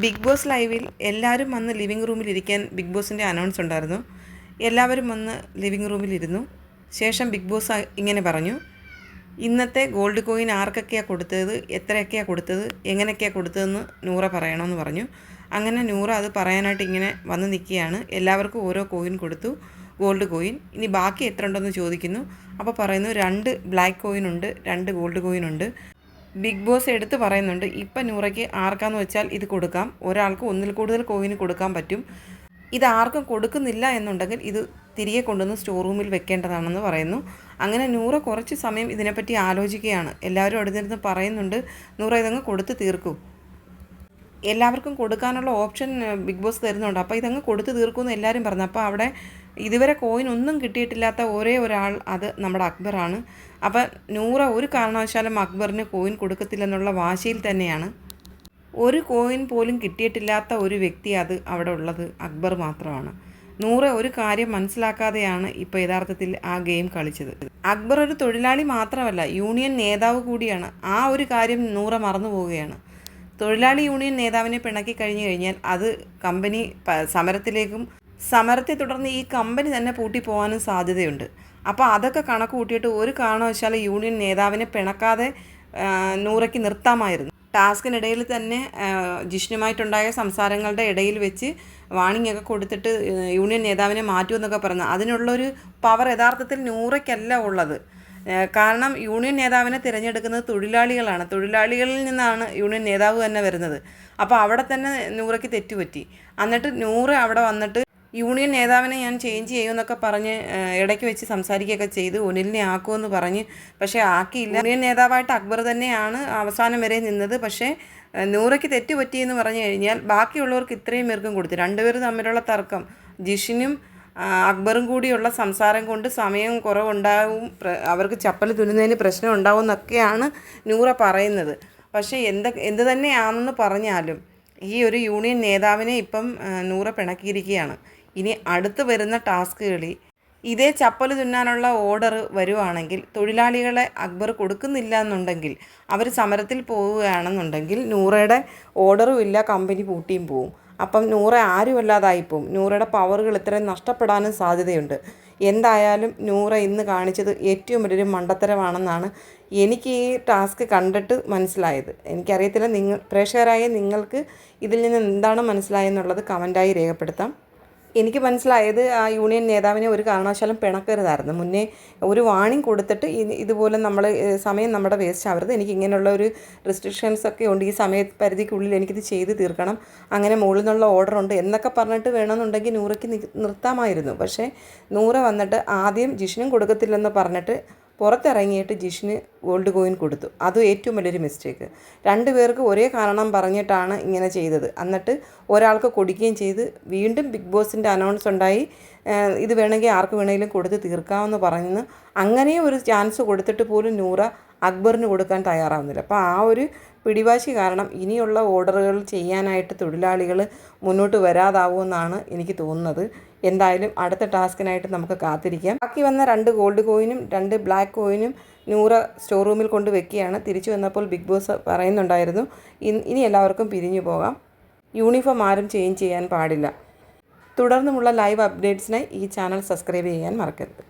Big boss ലൈവിൽ എല്ലാവരും വന്ന് ലിവിങ് റൂമിൽ ഇരിക്കാൻ ബിഗ് ബോസിന്റെ അനൗൺസ് ഉണ്ടായിരുന്നു. എല്ലാവരും വന്ന് ലിവിങ് റൂമിലിരുന്നു ശേഷം ബിഗ് ബോസ് ഇങ്ങനെ പറഞ്ഞു ഇന്നത്തെ ഗോൾഡ് കോയിൻ ആർക്കൊക്കെയാണ് കൊടുത്തത്? എത്രയൊക്കെയാണ് കൊടുത്തത്? എങ്ങനെയൊക്കെയാണ് കൊടുത്തതെന്ന് നൂറ പറയണമെന്ന് പറഞ്ഞു. അങ്ങനെ നൂറ അത് പറയാനായിട്ട് ഇങ്ങനെ വന്ന് നിൽക്കുകയാണ്. എല്ലാവർക്കും ഓരോ കോയിൻ കൊടുത്തു. Gold coin. ഇനി ബാക്കി എത്ര ഉണ്ടെന്ന് ചോദിക്കുന്നു. അപ്പോൾ പറയുന്നു രണ്ട് ബ്ലാക്ക് കോയിൻ ഉണ്ട് രണ്ട് ഗോൾഡ് കോയിൻ ഉണ്ട്. ബിഗ് ബോസ് എടുത്ത് പറയുന്നുണ്ട് ഇപ്പം നൂറയ്ക്ക് ആർക്കാന്ന് വെച്ചാൽ ഇത് കൊടുക്കാം ഒരാൾക്ക് ഒന്നിൽ കൂടുതൽ കോയിന് കൊടുക്കാൻ പറ്റും. ഇത് ആർക്കും കൊടുക്കുന്നില്ല എന്നുണ്ടെങ്കിൽ ഇത് തിരികെ കൊണ്ടുവന്ന് സ്റ്റോർ റൂമിൽ വെക്കേണ്ടതാണെന്ന് പറയുന്നു. അങ്ങനെ നൂറ കുറച്ച് സമയം ഇതിനെപ്പറ്റി ആലോചിക്കുകയാണ്. എല്ലാവരും അവിടെ നിന്ന് പറയുന്നുണ്ട് നൂറ ഇതങ്ങ് കൊടുത്ത് തീർക്കൂ. എല്ലാവർക്കും കൊടുക്കാനുള്ള ഓപ്ഷൻ ബിഗ് ബോസ് തരുന്നുണ്ട്. അപ്പോൾ ഇതങ്ങ് കൊടുത്ത് തീർക്കുമെന്ന് എല്ലാവരും പറഞ്ഞു. അപ്പോൾ അവിടെ ഇതുവരെ കോയിൻ ഒന്നും കിട്ടിയിട്ടില്ലാത്ത ഒരേ ഒരാൾ അത് നമ്മുടെ അക്ബറാണ് അപ്പം നൂറ ഒരു കാരണവശാലും അക്ബറിന് കോയിൻ കൊടുക്കത്തില്ലെന്നുള്ള വാശിയിൽ തന്നെയാണ്. ഒരു കോയിൻ പോലും കിട്ടിയിട്ടില്ലാത്ത ഒരു വ്യക്തി അത് അവിടെ ഉള്ളത് അക്ബർ മാത്രമാണ്. നൂറ് ഒരു കാര്യം മനസ്സിലാക്കാതെയാണ് ഇപ്പോൾ യഥാർത്ഥത്തിൽ ആ ഗെയിം കളിച്ചത്. അക്ബർ ഒരു തൊഴിലാളി മാത്രമല്ല യൂണിയൻ നേതാവ് കൂടിയാണ്. ആ ഒരു കാര്യം നൂറ മറന്നു പോവുകയാണ്. തൊഴിലാളി യൂണിയൻ നേതാവിനെ പിണക്കി കഴിഞ്ഞു കഴിഞ്ഞാൽ അത് കമ്പനി സമരത്തിലേക്കും സമരത്തെ തുടർന്ന് ഈ കമ്പനി തന്നെ പൂട്ടിപ്പോകാനും സാധ്യതയുണ്ട്. അപ്പോൾ അതൊക്കെ കണക്ക് കൂട്ടിയിട്ട് ഒരു കാരണവശാലും യൂണിയൻ നേതാവിനെ പിണക്കാതെ നൂറയ്ക്ക് നിർത്താമായിരുന്നു. ടാസ്കിനിടയിൽ തന്നെ ജിഷ്ണുമായിട്ടുണ്ടായ സംസാരങ്ങളുടെ ഇടയിൽ വെച്ച് വാണിംഗ് ഒക്കെ കൊടുത്തിട്ട് യൂണിയൻ നേതാവിനെ മാറ്റുമെന്നൊക്കെ പറഞ്ഞു. അതിനുള്ളൊരു പവർ യഥാർത്ഥത്തിൽ നൂറയ്ക്കല്ല ഉള്ളത്. കാരണം യൂണിയൻ നേതാവിനെ തിരഞ്ഞെടുക്കുന്നത് തൊഴിലാളികളാണ്. തൊഴിലാളികളിൽ നിന്നാണ് യൂണിയൻ നേതാവ് തന്നെ വരുന്നത്. അപ്പോൾ അവിടെ തന്നെ നൂറയ്ക്ക് തെറ്റുപറ്റി. എന്നിട്ട് നൂറ് അവിടെ വന്നിട്ട് യൂണിയൻ നേതാവിനെ ഞാൻ ചേഞ്ച് ചെയ്യുമെന്നൊക്കെ പറഞ്ഞ് ഇടയ്ക്ക് വെച്ച് സംസാരിക്കുകയൊക്കെ ചെയ്ത്. ഒനിലിനെ ആക്കുമെന്ന് പറഞ്ഞ് പക്ഷേ ആക്കിയില്ല. യൂണിയൻ നേതാവായിട്ട് അക്ബർ തന്നെയാണ് അവസാനം വരെ നിന്നത്. പക്ഷേ നൂറയ്ക്ക് തെറ്റ് പറ്റിയെന്ന് പറഞ്ഞു കഴിഞ്ഞാൽ ബാക്കിയുള്ളവർക്ക് ഇത്രയും പേർക്കും കൊടുത്തു. രണ്ടുപേർ തമ്മിലുള്ള തർക്കം ജിഷിനും അക്ബറും കൂടിയുള്ള സംസാരം കൊണ്ട് സമയം കുറവുണ്ടാവും അവർക്ക് ചപ്പൽ തുന്നുന്നതിന് പ്രശ്നം ഉണ്ടാവും എന്നൊക്കെയാണ് നൂറ പറയുന്നത്. പക്ഷേ എന്ത് എന്ത് തന്നെയാണെന്ന് പറഞ്ഞാലും ഈ ഒരു യൂണിയൻ നേതാവിനെ ഇപ്പം നൂറ പിണക്കിയിരിക്കുകയാണ്. ഇനി അടുത്ത് വരുന്ന ടാസ്കുകളിൽ ഇതേ ചപ്പൽ തുന്നാനുള്ള ഓർഡർ വരുവാണെങ്കിൽ തൊഴിലാളികളെ അക്ബർ കൊടുക്കുന്നില്ല എന്നുണ്ടെങ്കിൽ അവർ സമരത്തിൽ പോവുകയാണെന്നുണ്ടെങ്കിൽ നൂറയുടെ ഓർഡറും ഇല്ല കമ്പനി പൂട്ടിയും പോവും. അപ്പം നൂറ ആരുമല്ലാതായി പോവും നൂറയുടെ പവറുകൾ ഇത്രയും നഷ്ടപ്പെടാനും സാധ്യതയുണ്ട്. എന്തായാലും നൂറ ഇന്ന് കാണിച്ചത് ഏറ്റവും വലിയൊരു മണ്ടത്തരമാണെന്നാണ് എനിക്ക് ഈ ടാസ്ക് കണ്ടിട്ട് മനസ്സിലായത്. എനിക്കറിയത്തില്ല നിങ്ങൾ പ്രേക്ഷകരായ നിങ്ങൾക്ക് ഇതിൽ നിന്ന് എന്താണ് മനസ്സിലായെന്നുള്ളത് കമന്റായി രേഖപ്പെടുത്താം. എനിക്ക് മനസ്സിലായത് ആ യൂണിയൻ നേതാവിനെ ഒരു കാരണവശാലും പിണക്കരുതായിരുന്നു. മുന്നേ ഒരു വാണിംഗ് കൊടുത്തിട്ട് ഇതുപോലെ നമ്മൾ സമയം നമ്മുടെ വേസ്റ്റ് ആവരുത്. എനിക്ക് ഇങ്ങനെയുള്ള ഒരു റെസ്ട്രിക്ഷൻസ് ഒക്കെ ഉണ്ട്. ഈ സമയ പരിധിക്കുള്ളിൽ എനിക്കിത് ചെയ്ത് തീർക്കണം. അങ്ങനെ മുകളിൽ നിന്നുള്ള ഓർഡർ ഉണ്ട് എന്നൊക്കെ പറഞ്ഞിട്ട് വേണമെന്നുണ്ടെങ്കിൽ നൂറയ്ക്ക് നിർത്താമായിരുന്നു. പക്ഷേ നൂറ വന്നിട്ട് ആദ്യം ജിഷിനും കൊടുക്കത്തില്ലെന്ന് പറഞ്ഞിട്ട് പുറത്തിറങ്ങിയിട്ട് ജിഷിന് ഗോൾഡ് കോയിൻ കൊടുത്തു. അതും ഏറ്റവും വലിയൊരു മിസ്റ്റേക്ക് രണ്ടുപേർക്ക് ഒരേ കാരണം പറഞ്ഞിട്ടാണ് ഇങ്ങനെ ചെയ്തത്. എന്നിട്ട് ഒരാൾക്ക് കൊടുക്കുകയും ചെയ്ത് വീണ്ടും ബിഗ് ബോസിന്റെ അനൗൺസ് ഉണ്ടായി. ഇത് വേണമെങ്കിൽ ആർക്ക് വേണമെങ്കിലും കൊടുത്ത് തീർക്കാമെന്ന് പറഞ്ഞ് അങ്ങനെ ഒരു ചാൻസ് കൊടുത്തിട്ട് പോലും നൂറ അക്ബറിന് കൊടുക്കാൻ തയ്യാറാവുന്നില്ല. അപ്പോൾ ആ ഒരു പിടിവാശി കാരണം ഇനിയുള്ള ഓർഡറുകൾ ചെയ്യാനായിട്ട് തൊഴിലാളികൾ മുന്നോട്ട് വരാതാവുമെന്നാണ് എനിക്ക് തോന്നുന്നത്. എന്തായാലും അടുത്ത ടാസ്കിനായിട്ട് നമുക്ക് കാത്തിരിക്കാം. ബാക്കി വന്ന രണ്ട് ഗോൾഡ് കോയിനും രണ്ട് ബ്ലാക്ക് കോയിനും നൂറ് സ്റ്റോർ റൂമിൽ കൊണ്ട് വെക്കുകയാണ്. തിരിച്ചു വന്നപ്പോൾ ബിഗ് ബോസ് പറയുന്നുണ്ടായിരുന്നു ഇനി എല്ലാവർക്കും പിരിഞ്ഞു പോകാം. യൂണിഫോം ആരും ചേഞ്ച് ചെയ്യാൻ പാടില്ല. തുടർന്നുമുള്ള ലൈവ് അപ്ഡേറ്റ്സിനായി ഈ ചാനൽ സബ്സ്ക്രൈബ് ചെയ്യാൻ മറക്കരുത്.